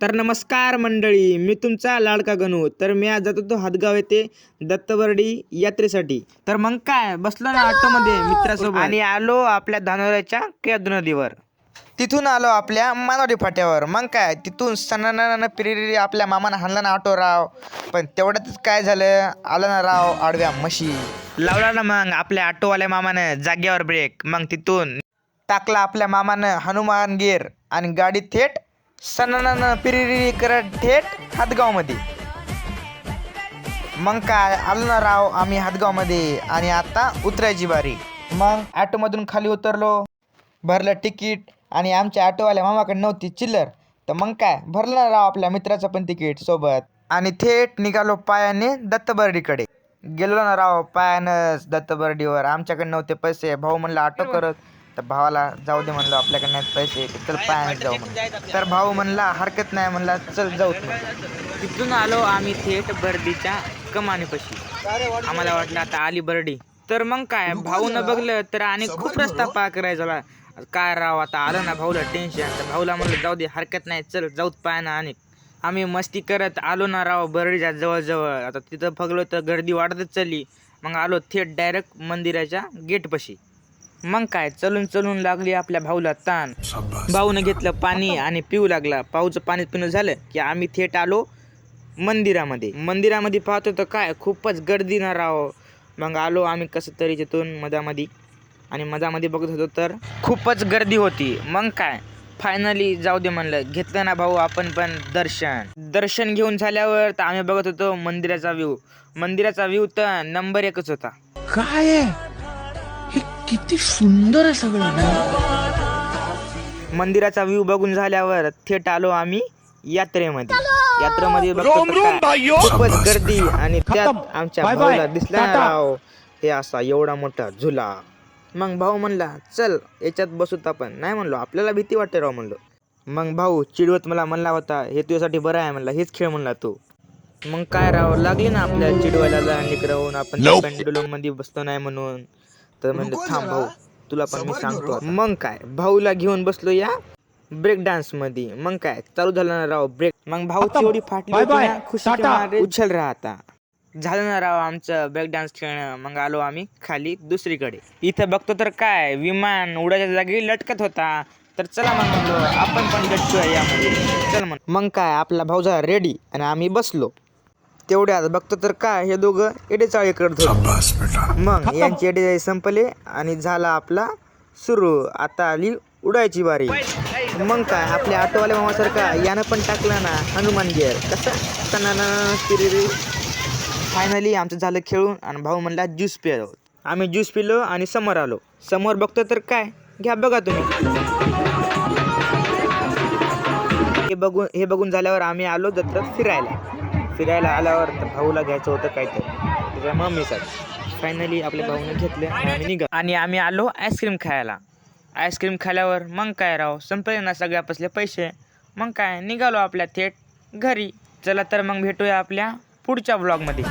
तर नमस्कार मंडळी मी तुमचा लाडका गणू. तर मी आज जात होतो हातगाव येथे दत्तबर्डी यात्रेसाठी. तर मग काय बसलो ना ऑटोमध्ये मित्रासोबत. आणि आलो आपल्या धानोऱ्याच्या केद नदीवर. तिथून आलो आपल्या मानवडी फाट्यावर. मग काय तिथून सणानं पिरिरी आपल्या मामानं हाणला ना ऑटो राव. पण तेवढ्यातच काय झालं? आलं ना राव आडव्या म्हशी. लावला ना मग आपल्या ऑटोवाल्या मामानं जाग्यावर ब्रेक मग तिथून टाकला आपल्या मामानं हनुमान गिर आणि गाडी थेट सणानं पिरिरी करत थेट हातगावमध्ये. मग काय आलो ना राव आम्ही हातगावमध्ये आणि आता उतरायची बारी. मग ॲटोमधून खाली उतरलो भरलं तिकीट आणि आमच्या ऑटोवाल्या मामाकडे नव्हती चिल्लर. तर मग काय भरलं ना राव आपल्या मित्राचं पण तिकीट सोबत. आणि थेट निघालो पायाने दत्तबर्डीकडे. गेलो ना राव पायानंच दत्तबर्डीवर. आमच्याकडे नव्हते पैसे. भाऊ म्हणलं ऑटो करत. तर भावाला जाऊ दे म्हणलं आपल्याकडे नाही पैसे तर चल पायाने जाऊ म्हणलं. तर भाऊ म्हणला हरकत नाही म्हणला चल जाऊ तिथून आलो आम्ही थेट बर्डीच्या कमानीपाशी. आम्हाला वाटलं आता आली बर्डी. तर मग काय भाऊनं बघलं तर आणि खूप रस्ता पार करायचा काय राव आता आलं ना भाऊला टेन्शन तर भाऊला म्हणलं जाऊ दे हरकत नाही चल जाऊत पाय ना आणि. आम्ही मस्ती करत आलो ना राव बर्डीच्या जवळजवळ. आता तिथं फगलो तर गर्दी वाढतच चालली. मग आलो थेट डायरेक्ट मंदिराच्या गेटपाशी मग काय चलून चलून लागली आपल्या भाऊला ताण. भाऊनं घेतलं पाणी आणि पिऊ लागला. पाऊचं पाणी पिणं झालं की आम्ही थेट आलो मंदिरामध्ये. मंदिरामध्ये पाहतो तर काय खूपच गर्दी ना राव. मग आलो आम्ही कसं तरी तिथून मधामध्ये. आणि मधामध्ये बघत होतो तर खूपच गर्दी होती. मग काय फायनली जाऊ दे म्हणलं. घेतलं ना भाऊ आपण पण दर्शन. दर्शन घेऊन झाल्यावर तर आम्ही बघत होतो मंदिराचा व्ह्यू मंदिराचा व्ह्यू तर नंबर एकच होता. काय किती सुंदर आहे सगळं मंदिराचा व्ह्यू बघून झाल्यावर थेट आलो आम्ही यात्रेमध्ये. यात्रेमध्ये खूपच गर्दी आणि त्यात आमच्या. भाऊला दिसला. ना. राव हे असा एवढा मोठा झुला. मग भाऊ म्हणला चल याच्यात बसूत आपण. नाही म्हणलो. आपल्याला भीती वाटते राव म्हणलो. मग भाऊ चिडवत मला म्हणला होता हे तुझ्यासाठी बरं आहे म्हणला. हेच खेळ म्हणला तू. मग काय राव लागली ना आपल्या चिडवायला लहान लेकराहून आपण पेंडुलममध्ये बसतो नाही म्हणून. तर म्हणलं थांब भाऊ तुला पण मी सांगतो आता." मग काय भाऊला घेऊन बसलो या ब्रेक डान्समध्ये मग काय चालू झालं ना राव ब्रेक मग भाऊची एवढी फाटली खुशी उछल राहता झालं ना राव आमचं ब्रेक डान्स खेळणं. मग आलो आम्ही खाली दुसरीकडे. इथं बघतो तर काय विमान उडाच्या जागी लटकत होता. तर चला मग म्हणलो आपण पण लटकूया यामध्ये चल मग मग काय आपला भाऊ झाला रेडी आणि आम्ही बसलो. तेवढ्यात बघतो तर काय हे दोघं एडेचाळी करत होते मग यांची एडेचाळी संपले आणि झाला आपला सुरू. आता आली उडायची बारी मग काय आपल्या ऑटोवाल्या मामासारखा यानं पण टाकलं ना हनुमान गिअर. कसं? फायनली आमचं झालं खेळून आणि भाऊ म्हणला ज्यूस पिलो आम्ही ज्यूस पिलो आणि समोर आलो. समोर बघतो तर काय? घ्या बघा तुम्ही. हे बघून हे बघून झाल्यावर आम्ही आलो जत्रेत फिरायला. फिरायला आल्यावर तर भाऊला घ्यायचं होतं काहीतरी. त्याच्या मम्मीसाठी. फायनली आपल्या भाऊने घेतले आणि आम्ही निघा आणि आम्ही आलो आईस्क्रीम खायला. आईस्क्रीम खाल्यावर मग काय राव? संपले ना सगळ्या पसले पैसे. मग काय? निघालो आपल्या थेट घरी. चला तर मग भेटूया आपल्या पुढच्या ब्लॉगमध्ये